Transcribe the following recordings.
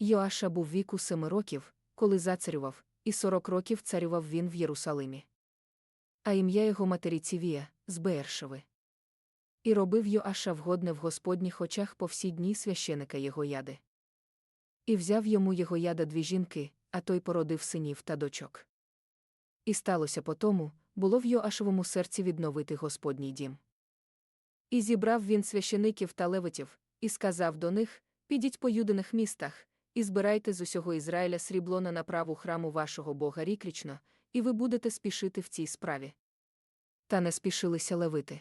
Йоаша був віку семи років, коли зацарював, і сорок років царював він в Єрусалимі. А ім'я його матері Цівія, з Беершеви. І робив Йоаша вгодне в Господніх очах по всі дні священика його яди. І взяв йому його яда дві жінки, а той породив синів та дочок. І сталося по тому, було в Йоашевому серці відновити Господній дім. І зібрав він священиків та левитів, і сказав до них: Підіть по юдиних містах, і збирайте з усього Ізраїля срібло на направу храму вашого Бога ріклічно, і ви будете спішити в цій справі. Та не спішилися левити.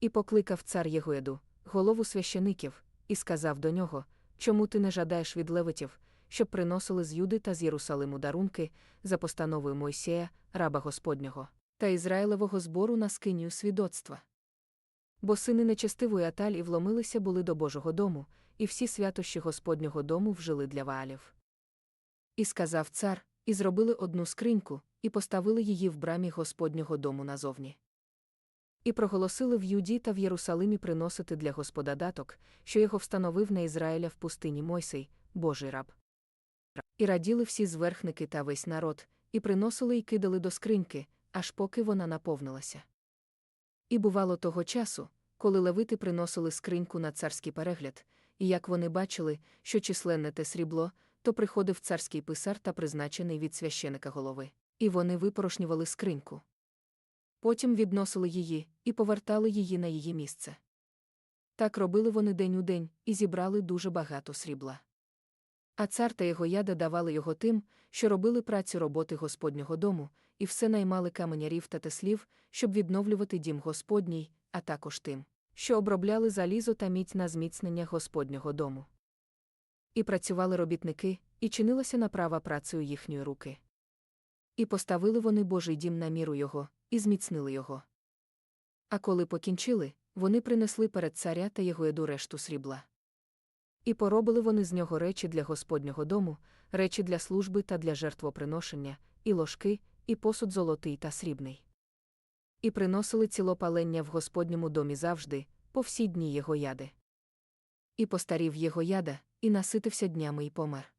І покликав цар Єгоеду, голову священиків, і сказав до нього: Чому ти не жадаєш від левитів, щоб приносили з Юди та з Єрусалиму дарунки за постановою Мойсея, раба Господнього, та Ізраїлевого збору на скинію свідоцтва? Бо сини нечестивої Аталь вломилися були до Божого дому, і всі святощі Господнього дому вжили для ваалів. І сказав цар, і зробили одну скриньку, і поставили її в брамі Господнього дому назовні. І проголосили в Юді та в Єрусалимі приносити для Господа даток, що його встановив на Ізраїля в пустині Мойсей, Божий раб. І раділи всі зверхники та весь народ, і приносили й кидали до скриньки, аж поки вона наповнилася. І бувало того часу, коли левити приносили скриньку на царський перегляд, і як вони бачили, що численне те срібло, то приходив царський писар та призначений від священика голови, і вони випорошнювали скриньку. Потім відносили її і повертали її на її місце. Так робили вони день у день і зібрали дуже багато срібла. А цар та його яда давали його тим, що робили працю роботи Господнього дому, і все наймали каменярів та теслів, щоб відновлювати дім Господній, а також тим, що обробляли залізо та мідь на зміцнення Господнього дому. І працювали робітники, і чинилася направа працею їхньої руки. І поставили вони Божий дім на міру його, і зміцнили його. А коли покінчили, вони принесли перед царя та його еду решту срібла. І поробили вони з нього речі для Господнього дому, речі для служби та для жертвоприношення, і ложки, і посуд золотий та срібний. І приносили цілопалення в Господньому домі завжди, по всі дні його яди. І постарів його яда, і наситився днями і помер.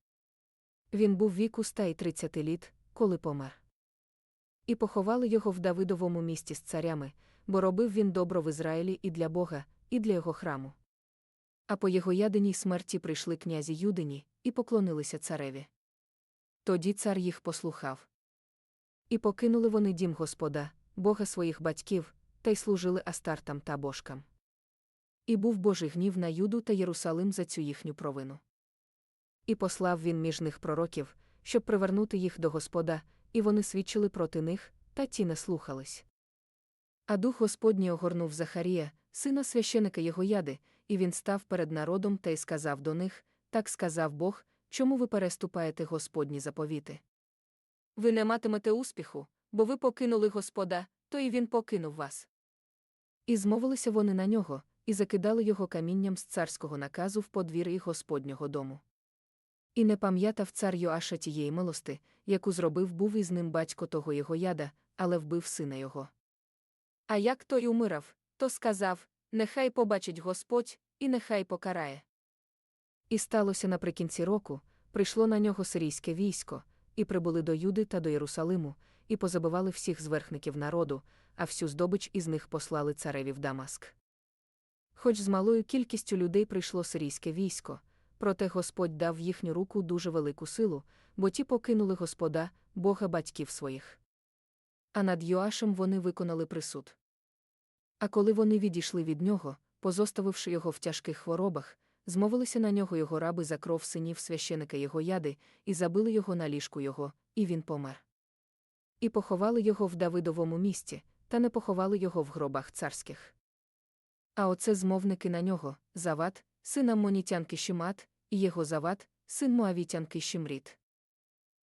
Він був віку ста й тридцяти літ, коли помер. І поховали його в Давидовому місті з царями, бо робив він добро в Ізраїлі і для Бога, і для його храму. А по його ядиній смерті прийшли князі Юдині і поклонилися цареві. Тоді цар їх послухав. І покинули вони дім Господа, Бога своїх батьків, та й служили астартам та божкам. І був Божий гнів на Юду та Єрусалим за цю їхню провину. І послав він між них пророків, щоб привернути їх до Господа, і вони свідчили проти них, та ті не слухались. А дух Господній огорнув Захарія, сина священика його яди, і він став перед народом та й сказав до них так сказав Бог, чому ви переступаєте Господні заповіти. Ви не матимете успіху, бо ви покинули Господа, то і він покинув вас. І змовилися вони на нього, і закидали його камінням з царського наказу в подвір'ї Господнього дому. І не пам'ятав цар Йоаша тієї милости, яку зробив був із ним батько того його яда, але вбив сина його. А як той умирав, то сказав Нехай побачить Господь, і нехай покарає. І сталося наприкінці року прийшло на нього сирійське військо, і прибули до Юди та до Єрусалиму, і позабивали всіх зверхників народу, а всю здобич із них послали цареві в Дамаск. Хоч з малою кількістю людей прийшло сирійське військо, проте Господь дав в їхню руку дуже велику силу, бо ті покинули Господа, Бога батьків своїх. А над Йоашем вони виконали присуд. А коли вони відійшли від нього, позоставивши його в тяжких хворобах, змовилися на нього його раби за кров синів священика його яди, і забили його на ліжку його, і він помер. І поховали його в Давидовому місті, та не поховали його в гробах царських. А оце змовники на нього Зават, сина Монітянки Шимат, і його Зават, син Моавітянки Шимріт.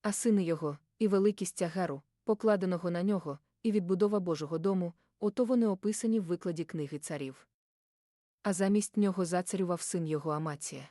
А сини його, і великість тягару, покладеного на нього, і відбудова Божого дому, ото вони описані в викладі книги царів. А замість нього зацарював син його Амація.